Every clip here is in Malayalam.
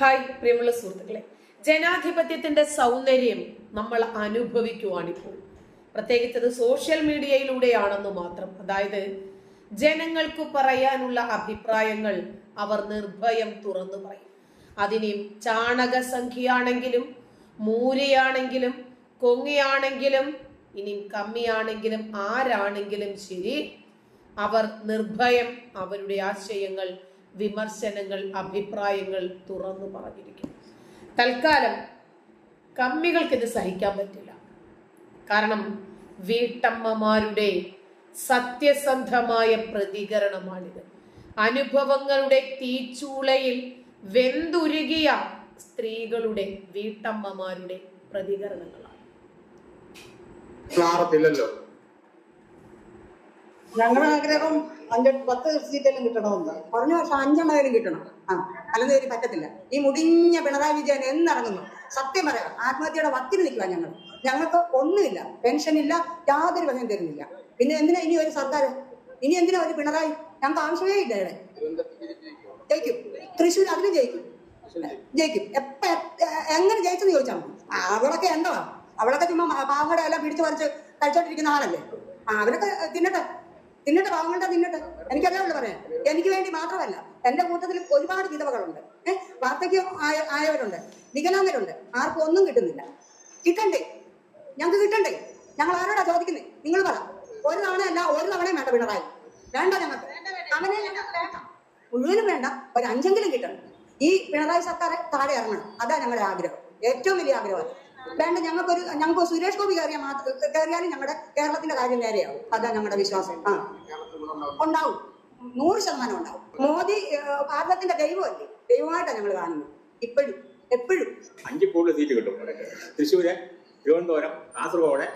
ഹായ് പ്രിയമുള്ള സുഹൃത്തുക്കളെ. ജനാധിപത്യത്തിന്റെ സൗന്ദര്യം നമ്മൾ അനുഭവിക്കുവാണിപ്പോൾ. പ്രത്യേകിച്ച് അത് സോഷ്യൽ മീഡിയയിലൂടെയാണെന്ന് മാത്രം. അതായത് ജനങ്ങൾക്ക് പറയാനുള്ള അഭിപ്രായങ്ങൾ അവർ നിർഭയം തുറന്നു പറയും. അതിനെയും ചാണകസംഖ്യയാണെങ്കിലും മൂരയാണെങ്കിലും കൊങ്ങിയാണെങ്കിലും ഇനിയും കമ്മിയാണെങ്കിലും ആരാണെങ്കിലും ശരി അവർ നിർഭയം അവരുടെ ആശയങ്ങൾ വിമർശനങ്ങൾ അഭിപ്രായങ്ങൾ തുറന്നു പറഞ്ഞിരിക്കുന്നു. തൽക്കാലം കമ്മികൾക്ക് ഇത് സഹിക്കാൻ പറ്റില്ല. കാരണം വീട്ടമ്മമാരുടെ സത്യസന്ധമായ പ്രതികരണമാണിത്. അനുഭവങ്ങളുടെ തീച്ചൂളയിൽ വെന്തുരുകിയ സ്ത്രീകളുടെ വീട്ടമ്മമാരുടെ പ്രതികരണങ്ങളാണ്. ഞങ്ങളുടെ ആഗ്രഹം അഞ്ച് പത്ത് സീറ്റെല്ലാം കിട്ടണമെന്ന്. കുറഞ്ഞ വർഷം അഞ്ചെണ്ണമായാലും കിട്ടണം. ആ അല്ലെന്ന് ഒരു പറ്റത്തില്ല. ഈ മുടിഞ്ഞ പിണറായി വിജയൻ എന്നിറങ്ങുന്നു. സത്യം പറയാം ആത്മഹത്യയുടെ വക്കിന് നിൽക്കുക ഞങ്ങൾ ഞങ്ങൾക്ക് ഒന്നുമില്ല പെൻഷൻ ഇല്ല യാതൊരു വകയും തരുന്നില്ല. പിന്നെ എന്തിനാ ഇനി ഒരു സർക്കാർ ഇനി എന്തിനാ ഒരു പിണറായി? ഞങ്ങൾക്ക് ആവശ്യമേ ഇല്ല ഇവിടെ. ജയിക്കും. തൃശ്ശൂർ അതിലും ജയിക്കും. ജയിക്കും. എപ്പ എങ്ങനെ ജയിച്ചെന്ന് ചോദിച്ചാൽ അവളൊക്കെ എന്തോ അവളൊക്കെ ചുമ്മാ പാവടെ എല്ലാം പിടിച്ചു പറിച്ച് കഴിച്ചോണ്ടിരിക്കുന്ന ആളല്ലേ? അവരൊക്കെ തിന്നട്ടെ. തിന്നട്ടെ പാവങ്ങളുടെ തിന്നട്ടെ എനിക്കതേ ഉള്ളു പറയാൻ. എനിക്ക് വേണ്ടി മാത്രമല്ല എന്റെ കൂട്ടത്തിൽ ഒരുപാട് വിധവകളുണ്ട്. ഏഹ് വാർദ്ധക്യം ആയ ആയവരുണ്ട് വികലാംഗരുണ്ട് ആർക്കും ഒന്നും കിട്ടുന്നില്ല. കിട്ടണ്ടേ? ഞങ്ങൾക്ക് കിട്ടണ്ടേ? ഞങ്ങൾ ആരോടാ ചോദിക്കുന്നത് നിങ്ങൾ പറ. ഒരു തവണ അല്ല ഒരു തവണയും വേണ്ട പിണറായി. വേണ്ട ഞങ്ങൾക്ക്. അവനെ മുഴുവനും വേണ്ട. ഒരു അഞ്ചെങ്കിലും കിട്ടണം. ഈ പിണറായി സർക്കാർ താഴെ ഇറങ്ങണം. അതാ ഞങ്ങളുടെ ആഗ്രഹം. ഏറ്റവും വലിയ ആഗ്രഹം. വേണ്ട ഞങ്ങൾക്കൊരു ഞങ്ങൾക്ക് സുരേഷ് ഗോപി കയറിയാൽ മാത്രം കയറിയാലും ഞങ്ങളുടെ കേരളത്തിന്റെ കാര്യം നേരെയാവും. അതാ ഞങ്ങളുടെ വിശ്വാസം. ആ. ഉണ്ടാവും. നൂറ് ശതമാനം ഉണ്ടാവും. മോദി ഭാരതത്തിന്റെ ദൈവമല്ലേ? ദൈവമായിട്ടാണ് ഞങ്ങൾ കാണുന്നത്. ഇപ്പോഴും എപ്പോഴും. അഞ്ച് കൂടുതൽ സീറ്റ് കിട്ടും തൃശ്ശൂര് തിരുവനന്തപുരം കാസർഗോഡ്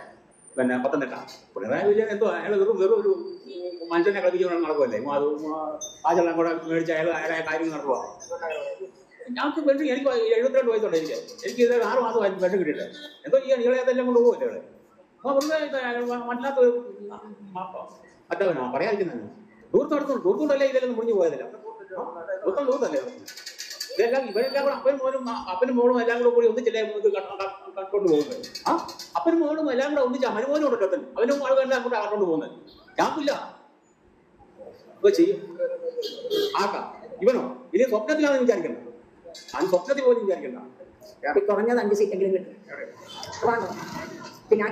പിന്നെ പത്തനംതിട്ട. പിണറായി വിജയൻ എന്തോ അയാൾ വെറും വെറും ഒരു മനുഷ്യനെ കളിപ്പിച്ചുകൊണ്ട് നടക്കുമല്ലേ അത് ആചരണം കൂടെ മേടിച്ച് അയാൾ അയാളെ കാര്യങ്ങൾ നടക്കുക ഞങ്ങൾക്ക് പെൻഷൻ എനിക്ക് എഴുപത്തിരണ്ട് വയസ്സുണ്ട് എനിക്ക്. എനിക്ക് ഇത് ആറ് മാസം പെൻഷൻ കിട്ടിയില്ല എന്തോ ചെയ്യാൻ ഇളെ അതെല്ലാം കൊണ്ട് പോകുമല്ലേ ഇവിടെ? അപ്പൊ വെറുതെ വല്ലാത്ത മറ്റവനാ മറ്റവനാ പറയാതിരിക്കുന്നതാണ് ദൂരത്തോടത്തും ദൂരത്തോടല്ലേ ഇതെല്ലാം മുടിഞ്ഞു പോയതല്ല? മൊത്തം ദൂരത്തല്ലേ? ഇതെല്ലാം ഇവരെല്ലാം കൂടെ അപ്പനും മോനും അപ്പനും മോളും എല്ലാം കൂടെ കൂടി ഒന്നിച്ചല്ലേ കണ്ടുകൊണ്ട് പോകുന്നത്? ആ അപ്പനും മോളും എല്ലാം കൂടെ ഒന്നിച്ച് മോനും ഉണ്ട് കത്തൻ അവനും ആളുകളെല്ലാം കൂടെ കണ്ടോണ്ട് പോകുന്നത്. ഞാനില്ല ചെയ്യും. ആക്കാം ഇവനോ? ഇനി സ്വപ്നത്തിലാണ് വിചാരിക്കണ്ട അത് സ്വപ്നത്തിൽ പോലും വിചാരിക്കണ്ട. കുറഞ്ഞത് അഞ്ച് സീറ്റെങ്കിലും കിട്ടും. പിന്നെ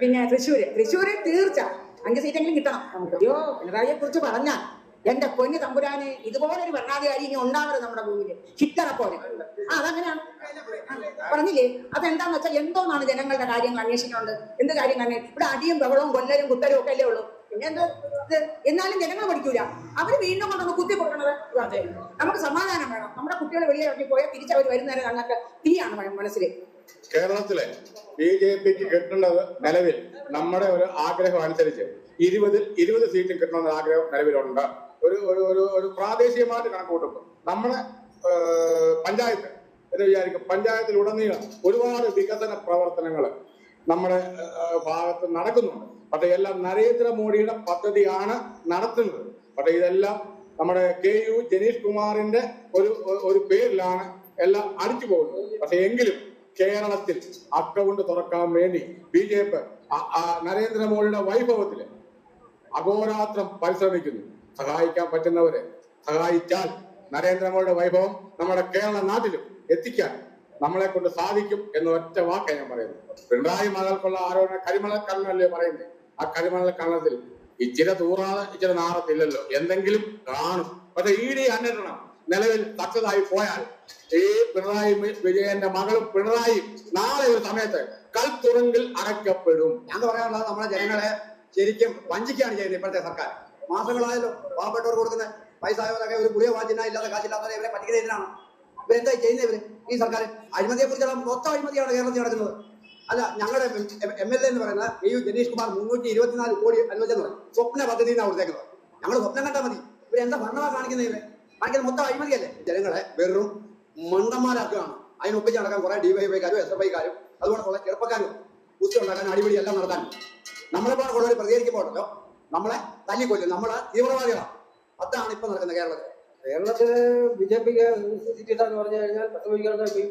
പിന്നെ തൃശ്ശൂര്. തൃശ്ശൂര് തീർച്ച. അഞ്ച് സീറ്റെങ്കിലും കിട്ടണം അയ്യോ പിണറായിയെ കുറിച്ച് പറഞ്ഞാൽ എന്റെ പൊന്നു തമ്പുരാന് ഇതുപോലെ ഒരു ഭരണാധികാരി ഇനി ഉണ്ടാവരുത് നമ്മുടെ ഭൂമിയിൽ ഹിറ്ററെ പോലെ. ആ അതങ്ങനെയാണ്. പറഞ്ഞില്ലേ? അതെന്താന്ന് വെച്ചാൽ എന്തോന്നാണ് ജനങ്ങളുടെ കാര്യങ്ങൾ അന്വേഷിക്കുന്നത് എന്ത് കാര്യം തന്നെ ഇവിടെ അടിയും ബഹളവും കൊല്ലരും കുത്തലും ഒക്കെ അല്ലേ ഉള്ളൂ. പിന്നെ എന്ത് എന്നാലും ജനങ്ങൾ പഠിക്കൂല. അവർ വീണ്ടും കൊണ്ടൊന്ന് കുത്തി കൊടുക്കണത് നമുക്ക് സമാധാനം വേണം. നമ്മുടെ കുട്ടികൾ വെളിയിൽ ഇറങ്ങി പോയാൽ തിരിച്ചവർ വരുന്നേരം ഞങ്ങൾക്ക് തീയാണ് മനസ്സിൽ കേരളത്തിലെ ബി ജെ പിക്ക് കിട്ടേണ്ടത് നിലവിൽ നമ്മുടെ ഒരു ആഗ്രഹം അനുസരിച്ച് ഇരുപതിൽ ഇരുപത് സീറ്റ് കിട്ടണമെന്ന ആഗ്രഹം നിലവിലുണ്ട്. ഒരു ഒരു ഒരു പ്രാദേശികമായിട്ട് കണക്ക് കൂട്ടുമ്പോൾ നമ്മുടെ പഞ്ചായത്ത് എന്ന് വിചാരിക്കും. പഞ്ചായത്തിലുടനീളം ഒരുപാട് വികസന പ്രവർത്തനങ്ങൾ നമ്മുടെ ഭാഗത്ത് നടക്കുന്നുണ്ട്. പക്ഷെ എല്ലാം നരേന്ദ്രമോദിയുടെ പദ്ധതിയാണ് നടത്തുന്നത്. പക്ഷേ ഇതെല്ലാം നമ്മുടെ കെ യു ജനീഷ് കുമാറിന്റെ ഒരു ഒരു പേരിലാണ് എല്ലാം അടിച്ചു പോകുന്നത്. പക്ഷെ എങ്കിലും കേരളത്തിൽ അക്കൗണ്ട് തുറക്കാൻ വേണ്ടി ബി ജെ പി നരേന്ദ്രമോദിയുടെ വൈഭവത്തിൽ അഹോരാത്രം പരിശ്രമിക്കുന്നു. സഹായിക്കാൻ പറ്റുന്നവരെ സഹായിച്ചാൽ നരേന്ദ്രമോദിയുടെ വൈഭവം നമ്മുടെ കേരള നാട്ടിലും എത്തിക്കാൻ നമ്മളെ കൊണ്ട് സാധിക്കും എന്ന ഒറ്റ വാക്കാണ് ഞാൻ പറയുന്നത്. പിണറായി മകൾക്കുള്ള ആരോപണ കരിമണ കണ്ണല്ലേ പറയുന്നത് ആ കരിമണൽ കണ്ണത്തിൽ ഇച്ചിരി തൂറാതെ ഇച്ചിരി നാറത്തില്ലല്ലോ. എന്തെങ്കിലും കാണും. പക്ഷെ ഇ അന്വേഷണം നിലവിൽ തക്കതായി പോയാൽ ഈ പിണറായി വിജയന്റെ മകളും പിണറായി നാളെ ഒരു സമയത്ത് കൽത്തുറങ്കിൽ അടയ്ക്കപ്പെടും. ഞാൻ പറയാനുള്ളത് നമ്മളെ ജനങ്ങളെ ശരിക്കും വഞ്ചിക്കുകയാണ് ചെയ്യുന്നത് ഇപ്പോഴത്തെ സർക്കാർ. മാസങ്ങളായല്ലോ പാവപ്പെട്ടവർ കൊടുക്കുന്ന പൈസ ആയവരൊക്കെ ഒരു പുതിയ വാച്ചിന ഇല്ലാതെ കാശില്ലാത്തവരെ ഇവരെ പറ്റിക്കുന്നതിനാണ് ഇവരെന്താ ചെയ്യുന്നത് ഇവർ? ഈ സർക്കാർ അഴിമതിയെ കുറിച്ചുള്ള മൊത്തം അഴിമതിയാണ് കേരളത്തിൽ നടക്കുന്നത്. അല്ല ഞങ്ങളുടെ എം എൽ എ എന്ന് പറയുന്ന യു ജനീഷ് കുമാർ മുന്നൂറ്റി ഇരുപത്തിനാല് കോടി അനുവദിച്ചെന്ന് പറയും സ്വപ്ന പദ്ധതി എന്നാണ് കൊടുത്തേക്കുന്നത് ഞങ്ങൾ സ്വപ്നം കണ്ടാൽ മതി. ഇവരെന്താ ഭരണമാണ് കാണിക്കുന്നത് ഇവരെ? കാണിക്കുന്നത് മൊത്തം അഴിമതിയല്ലേ? ജനങ്ങളെ വെറും മണ്ടന്മാരാക്കുകയാണ്. അതിനൊപ്പിച്ച് നടക്കാൻ കുറെ ഡിവൈഫൈക്കാരും എസ് എഫ് ഐക്കാരും അതുപോലെ കുറെ ചെറുപ്പക്കാരും കുസ്തി ഉണ്ടാക്കാൻ അടിപിടി എല്ലാം നടത്താൻ നമ്മളെ പോലെ ഉള്ളവർ പ്രതികരിക്കുമ്പോഴല്ലോ നമ്മളെ തല്ലിക്കൊല്ലും. നമ്മളെ തീവ്രവാദികളാണ് അതാണ് ഇപ്പൊ നടക്കുന്നത് കേരളത്തിൽ കേരളത്തിൽ ബി ജെ പിക്ക് കിട്ടാന്ന് പറഞ്ഞു കഴിഞ്ഞാൽ പത്ത്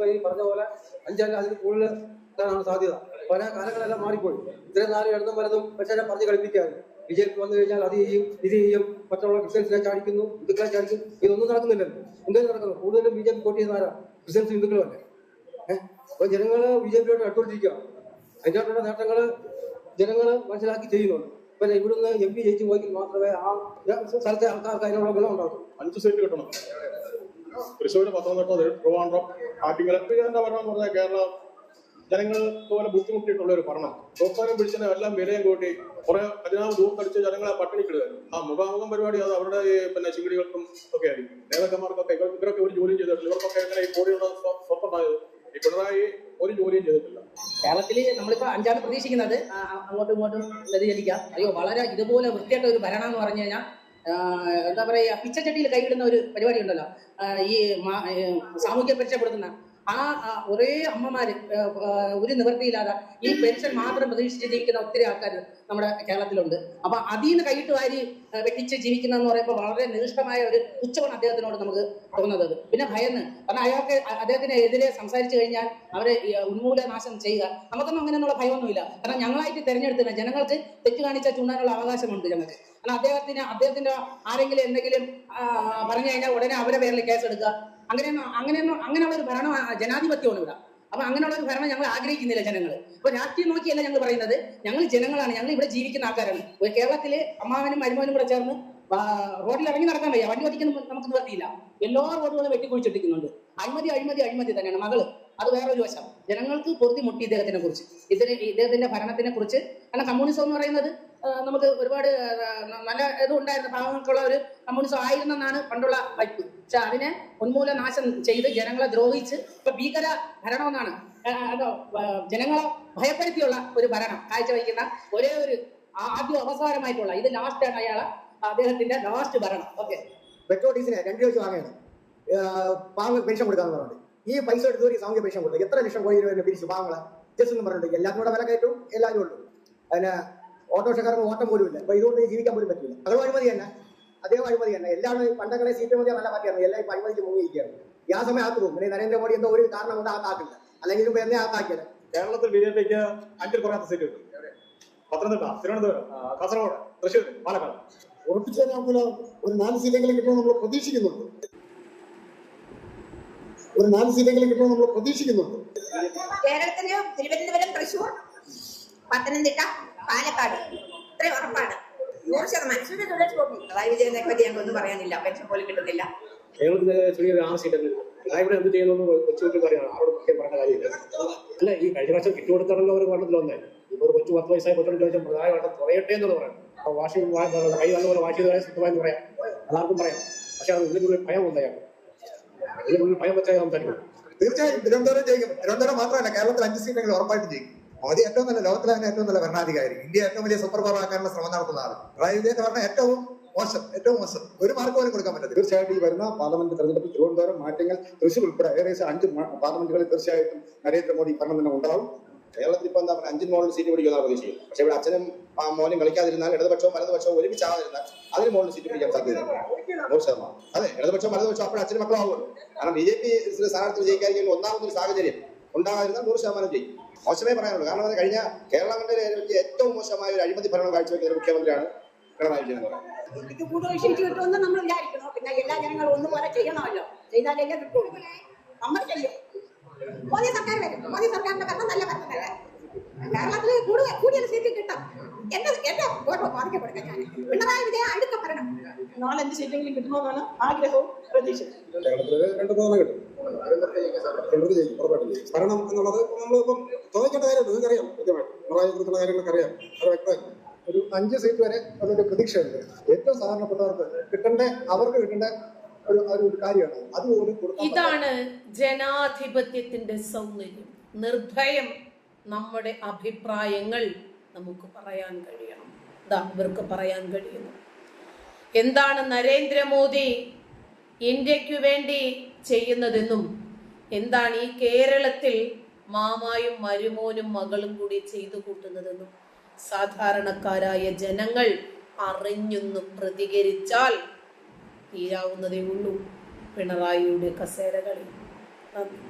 ഈ പറഞ്ഞ പോലെ അഞ്ചല്ല അതിൽ കൂടുതൽ കിട്ടാനാണ് സാധ്യത. പല കാലങ്ങളെല്ലാം മാറിപ്പോയി. ഇത്രയും നാല് ഇടതും വലതും പക്ഷേ പറഞ്ഞ് കളിപ്പിക്കുകയാണ്. ബി ജെ വന്നു കഴിഞ്ഞാൽ അത് ചെയ്യും ഇത് ചെയ്യും മറ്റുള്ള ക്രിസ്ത്യൻസിനെ ചാടിക്കുന്നു ഹിന്ദുക്കളെ ചാടിക്കും ഇതൊന്നും നടക്കുന്നില്ലല്ലോ. എന്തെങ്കിലും നടക്കുന്നു? കൂടുതലും ബി ജെ പി വോട്ട് ചെയ്യുന്ന ആരാ? ക്രിസ്ത്യൻസ് ഹിന്ദുക്കളുമല്ലേ ഏഹ് അപ്പൊ ജനങ്ങൾ ബി ജെ പിയോട് അടുത്തോണ്ടിരിക്കുക അതിനകത്തുള്ള നേട്ടങ്ങൾ ജനങ്ങൾ മനസ്സിലാക്കി ചെയ്യുന്നുണ്ട്. പിന്നെ ഇവിടുന്ന് എം പി ജയിച്ചു പോയെങ്കിൽ മാത്രമേ ആ സ്ഥലത്തെ ആൾക്കാർക്ക് അതിനുള്ള ഗുണം ഉണ്ടാകും അഞ്ച് സീറ്റ് കിട്ടണം. തൃശ്ശൂര് പത്തനംതിട്ട ട്രിവാൻഡ്രം ആറ്റിങ്ങൽ. എന്താ പറഞ്ഞാൽ കേരള ജനങ്ങൾ പോലെ ബുദ്ധിമുട്ടിയിട്ടുള്ള ഒരു ഭരണം. തോക്കാനും പിടിച്ചതിനെ എല്ലാം വിലയും കൂട്ടി കുറെ പതിനാറ് ദൂർത്തടിച്ച് ജനങ്ങളെ ജനങ്ങൾ ആ മുഖാമുഖം പരിപാടി അത് അവരുടെ പിന്നെ ചിങ്കിടികൾക്കും ഒക്കെ ആയിരിക്കും. നേതാക്കന്മാർക്കൊക്കെ ഇവർ ഇവരൊക്കെ ഒരു ജോലിയും ചെയ്തിട്ടില്ല. ഇവർക്കൊക്കെ എങ്ങനെ ഈ കോടിയുള്ള സ്വത്തുണ്ടായത് ഈ പിണറായി ഒരു ജോലിയും ചെയ്തിട്ടില്ല. കേരളത്തിൽ നമ്മളിപ്പോ അഞ്ചാണ് പ്രതീക്ഷിക്കുന്നത്. അങ്ങോട്ടും ഇങ്ങോട്ടും വ്യതിചലിക്കാം. അയ്യോ വളരെ ഇതുപോലെ വൃത്തിയായിട്ട് ഒരു ഭരണം എന്ന് പറഞ്ഞു കഴിഞ്ഞാൽ എന്താ പറയാ പിച്ചച്ചട്ടിയിൽ കൈവിടുന്ന ഒരു പരിപാടി ഉണ്ടല്ലോ. ഈ സാമൂഹ്യ പെൻഷൻപ്പെടുത്തുന്ന ആ ഒരേ അമ്മമാര് ഒരു നിവൃത്തിയില്ലാതെ ഈ പെൻഷൻ മാത്രം പ്രതീക്ഷിച്ച് ജീവിക്കുന്ന ഒത്തിരി ആൾക്കാർ നമ്മുടെ കേരളത്തിലുണ്ട്. അപ്പൊ അതിൽ നിന്ന് കൈയിട്ട് വാരി വെട്ടിച്ച് ജീവിക്കുന്ന എന്ന് പറയുമ്പോൾ വളരെ നിഷ്ഠമായ ഒരു ഉച്ചമാണ് അദ്ദേഹത്തിനോട് നമുക്ക് തോന്നുന്നത്. പിന്നെ ഭയന്ന് കാരണം അയാൾക്ക് അദ്ദേഹത്തിന് എതിരെ സംസാരിച്ചു കഴിഞ്ഞാൽ അവരെ ഉന്മൂല ഉന്മൂലനാശം ചെയ്യുക. നമുക്കൊന്നും അങ്ങനെയുള്ള ഭയമൊന്നുമില്ല. കാരണം ഞങ്ങളായിട്ട് തിരഞ്ഞെടുത്തില്ല ജനങ്ങൾക്ക് തെറ്റ് കാണിച്ചാൽ ചൂണ്ടാനുള്ള അവകാശമുണ്ട് ഞങ്ങൾക്ക്. കാരണം അദ്ദേഹത്തിന് അദ്ദേഹത്തിന്റെ ആരെങ്കിലും എന്തെങ്കിലും പറഞ്ഞു കഴിഞ്ഞാൽ ഉടനെ അവരെ പേരിൽ കേസെടുക്കുക. അങ്ങനെയൊന്നും അങ്ങനെയൊന്നും അങ്ങനെയുള്ള ഒരു ഭരണം ജനാധിപത്യമാണ് ഇവിടെ. അപ്പൊ അങ്ങനെയുള്ള ഒരു ഭരണം ഞങ്ങൾ ആഗ്രഹിക്കുന്നില്ല ജനങ്ങൾ അപ്പൊ രാഷ്ട്രീയം നോക്കിയല്ല ഞങ്ങൾ പറയുന്നത്. ഞങ്ങൾ ജനങ്ങളാണ്. ഞങ്ങൾ ഇവിടെ ജീവിക്കുന്ന ആൾക്കാരാണ്. കേരളത്തിലെ അമ്മാവനും മരുമോനും കൂടെ ചേർന്ന് റോഡിൽ ഇറങ്ങി നടക്കാൻ വയ്യ. വണ്ടി ഓടിക്കാൻ നമുക്ക് നിവർത്തിയില്ല. എല്ലാ റോഡുകളും വെട്ടിക്കുഴിച്ചിട്ടിരിക്കുന്നുണ്ട്. അഴിമതി അഴിമതി അഴിമതി തന്നെയാണ് മകൾ. അത് വേറൊരു വശം. ജനങ്ങൾക്ക് പൊറുതി മുട്ടി ഇദ്ദേഹത്തിനെ കുറിച്ച്. ഇതിന് ഇദ്ദേഹത്തിന്റെ ഭരണത്തിനെ കുറിച്ച്. കാരണം കമ്മ്യൂണിസം എന്ന് പറയുന്നത് നമുക്ക് ഒരുപാട് നല്ല ഇത് ഉണ്ടായിരുന്ന ഭാഗങ്ങൾക്കുള്ള ഒരു കമ്മ്യൂണിസം ആയിരുന്നെന്നാണ് പണ്ടുള്ള വൈപ്പ്. പക്ഷെ അതിനെ ഉന്മൂല നാശം ചെയ്ത് ജനങ്ങളെ ദ്രോഹിച്ച് ഇപ്പൊ ഭീകര ഭരണമെന്നാണ്. ജനങ്ങളെ ഭയപ്പെടുത്തിയുള്ള ഒരു ഭരണം കാഴ്ചവെക്കുന്ന ഒരേ ഒരു ആദ്യ അവസാനമായിട്ടുള്ള ഇത് ലാസ്റ്റ് ആണ് അയാളെ അദ്ദേഹത്തിന്റെ ലാസ്റ്റ് ഭരണം. ഓക്കെ പെട്രോൾ ഡീസലിന് രണ്ട് രൂപ വെച്ച് വാങ്ങുകയാണ് പെൻഷൻ കൊടുക്കാന്ന് പറഞ്ഞിട്ട് ഈ പൈസ എടുത്ത് ഒരു സാമൂഹ്യ പെൻഷൻ കൊടുത്തു? എത്ര ലക്ഷം കോടി രൂപ പിരിച്ചു? പാവങ്ങളെ. ജസ്റ്റ് ഒന്നും പറഞ്ഞിട്ട്. എല്ലാവരും കൂടെ വില കയറ്റും എല്ലാവരും ഉള്ളൂ. അതിന് ഓട്ടോറിക്ഷക്കാർക്ക് ഓട്ടം പോലും ഇല്ല. അപ്പൊ ഇതുകൊണ്ട് ജീവിക്കാൻ പോലും പറ്റില്ല. അതും അഴിമതി തന്നെ. അദ്ദേഹം അഴിമതി തന്നെ. എല്ലാവരും പണ്ടങ്ങളെ സി പി എം നല്ല പാർട്ടിയാണ് എല്ലാം ഇപ്പൊ അഴിമതിക്ക് മുങ്ങിയിരിക്കുകയാണ്. ഈ ആ സമയം പോകും. പിന്നെ നരേന്ദ്രമോദി എന്തോ ഒരു കാരണം കൊണ്ട് ആക്കാക്കില്ല അല്ലെങ്കിൽ ഇപ്പൊ എന്നെ ആക്കാക്കിയത് കേരളത്തിൽ ബി ജെ പിക്ക് അഞ്ചിൽ കുറയാത്ത സീറ്റ് കിട്ടും. പത്തനംതിട്ട തിരുവനന്തപുരം കാസർഗോഡ് തൃശ്ശൂർ പാലക്കാട്. ഉറപ്പിച്ചു തരാൻ ഒരു നാല് സീറ്റെങ്കിലും കിട്ടുമെന്ന് നമ്മൾ പ്രതീക്ഷിക്കുന്നുണ്ട്. ഒരു നാല് സീറ്റെങ്കിലും കിട്ടുമെന്ന് നമ്മൾ പ്രതീക്ഷിക്കുന്നുണ്ട്. കേരളത്തിന് തിരുവനന്തപുരം തൃശൂർ പത്തനംതിട്ട പാലക്കാട്. ഇത്രയും ഉറപ്പാണ്. നൂറ് ശതമാനം. പിണറായി വിജയനെ പറ്റി പറയാനില്ല. പെൻഷൻ പോലും കിട്ടുന്നില്ല. കേരളത്തിലെ ചെറിയൊരു ആറ് സീറ്റെങ്കിലും ഇവിടെ എന്ത് ചെയ്യുന്നു കൊച്ചു അറിയണം ആരോട് പ്രത്യേകം പറഞ്ഞ കാര്യമില്ല. അല്ല ഈ കഴിഞ്ഞ പ്രാവശ്യം കിറ്റ് കൊടുത്തിറങ്ങുന്ന ഒരു പഠനത്തിൽ വന്നേ. ഇപ്പൊ ഒരു കൊച്ചു പത്ത് വയസ്സായ കൊച്ചോട് ചോദിച്ചാൽ പ്രധാന വട്ടം കുറയട്ടെ എന്ന് പറയാം. വാശി കൈ നല്ലപോലെ വാശി ചെയ്ത പറയാം. അതാർക്കും പറയാം. പക്ഷെ അത് ഉള്ളിൽ ഭയം ഉള്ളിൽ ഭയം വെച്ചാൽ സംസാരിക്കും തീർച്ചയായും തിരുവനന്തപുരം ജയിക്കും. തിരുവനന്തപുരം മാത്രമല്ല കേരളത്തിൽ അഞ്ച് സീറ്റെങ്കിലും ഉറപ്പായിട്ടും ജയിക്കും. മോദി ഏറ്റവും നല്ല ലോകത്തിലെ തന്നെ ഏറ്റവും നല്ല ഭരണാധികാരി. ഇന്ത്യ ഏറ്റവും വലിയ സൂപ്പർ പവർ ആക്കാനുള്ള ശ്രമം നടത്തുന്ന ആൾ. പിണറായി വിജയന്റെ ഭരണം ഏറ്റവും മോശം ഏറ്റവും മോശം. ഒരു മാർക്ക് പോലും കൊടുക്കാൻ പറ്റില്ല തീർച്ചയായിട്ടും ഈ വരുന്ന പാർലമെന്റ് തെരഞ്ഞെടുപ്പിൽ തിരുവനന്തപുരം മാറ്റങ്ങൾ തൃശ്ശൂർ ഉൾപ്പെടെ ഏകദേശം അഞ്ച് പാർലമെന്റുകളിൽ തീർച്ചയായിട്ടും നരേന്ദ്രമോദി ഭരണം തന്നെ ഉണ്ടാവും. കേരളത്തിൽ ഇപ്പൊ എന്താ പറയുക അഞ്ചിന് മുകളിൽ സീറ്റ് പിടിക്കുന്ന പ്രതീക്ഷിക്കും പക്ഷെ ഇവിടെ അച്ഛനും ആ, മോനും കളിക്കാതിരുന്നാൽ ഇടതുപക്ഷവും വലതുപക്ഷവും ഒരുമിച്ചാകാതിരുന്നാൽ അതിന് മുകളിൽ സീറ്റ് പിടിക്കാൻ സാധ്യതയുണ്ട് നൂറ് ശതമാനം. അതെ ഇടതുപക്ഷം വലതുപക്ഷം അപ്പോൾ അച്ഛനും മക്കളും ആവുമല്ലോ കാരണം ബി ജെ പി സ്ഥാനാർത്ഥി വിജയിക്കാതിരിക്കുന്ന ഒന്നാമതൊരു സാഹചര്യം ഉണ്ടാകാതിരുന്നാൽ നൂറ് ശതമാനം ജയിക്കും. മോശമേ പറയാനുള്ളൂ. കാരണം അത് കഴിഞ്ഞ കേരള കണ്ടതിൽ ഏറ്റവും ഏറ്റവും മോശമായ ഒരു അഴിമതി ഭരണം കാഴ്ചവെക്കുന്ന മുഖ്യമന്ത്രിയാണ് പിണറായി വിജയൻ പിന്നെ എല്ലാ ജനങ്ങളും ഒന്നുപോലെ ചെയ്യണമല്ലോ. ചെയ്താലേ കിട്ടുള്ളൂ. നമ്മൾ ചെയ്യും. മോദി സർക്കാർ വരും മോദി സർക്കാരിന്റെ ഭരണം നല്ല ഭരണമല്ല? കേരളത്തിൽ കൂടുതൽ കൂടുതൽ സീറ്റ് കിട്ടും. എന്റെ എന്റെ വോട്ട് ബാധിക്കപ്പെടുക ഞാൻ. പിണറായി വിജയ അടുത്ത ഭരണം. നാലഞ്ച് സീറ്റെങ്കിലും കിട്ടണമെന്നാണ് ആഗ്രഹവും പ്രതീക്ഷിച്ചത് രണ്ട് മൂന്ന് കിട്ടും. കേരളത്തിൽ ജയിക്കും ഉറപ്പായിട്ടും ജയിക്കും ഭരണം എന്നുള്ളത് നമ്മളിപ്പം ചോദിക്കേണ്ട കാര്യം നിങ്ങൾക്കറിയാം കൃത്യമായിട്ട്. പിണറായി കുറിച്ചുള്ള കാര്യങ്ങളൊക്കെ അറിയാം. അത് വ്യക്തമായി ഒരു അഞ്ച് സീറ്റ് വരെ അതിന്റെ പ്രതീക്ഷയുണ്ട്. ഏറ്റവും സാധാരണപ്പെട്ടവർക്ക് കിട്ടേണ്ട അവർക്ക് കിട്ടേണ്ട ഇതാണ് ജനാധിപത്യത്തിന്റെ സൗന്ദര്യം. നിർഭയം നമ്മുടെ അഭിപ്രായങ്ങൾ നമുക്ക് പറയാൻ കഴിയണം. ഇവർക്ക് പറയാൻ കഴിയുന്നു. എന്താണ് നരേന്ദ്രമോദി ഇന്ത്യയ്ക്ക് വേണ്ടി ചെയ്യുന്നതെന്നും എന്താണ് ഈ കേരളത്തിൽ മാമായും മരുമോനും മകളും കൂടി ചെയ്തു കൂട്ടുന്നതെന്നും സാധാരണക്കാരായ ജനങ്ങൾ അറിഞ്ഞൊന്ന് പ്രതികരിച്ചാൽ തീരാവുന്നതേ ഉള്ളൂ. പിണറായിയുടെ കസേരകളി നന്ദി.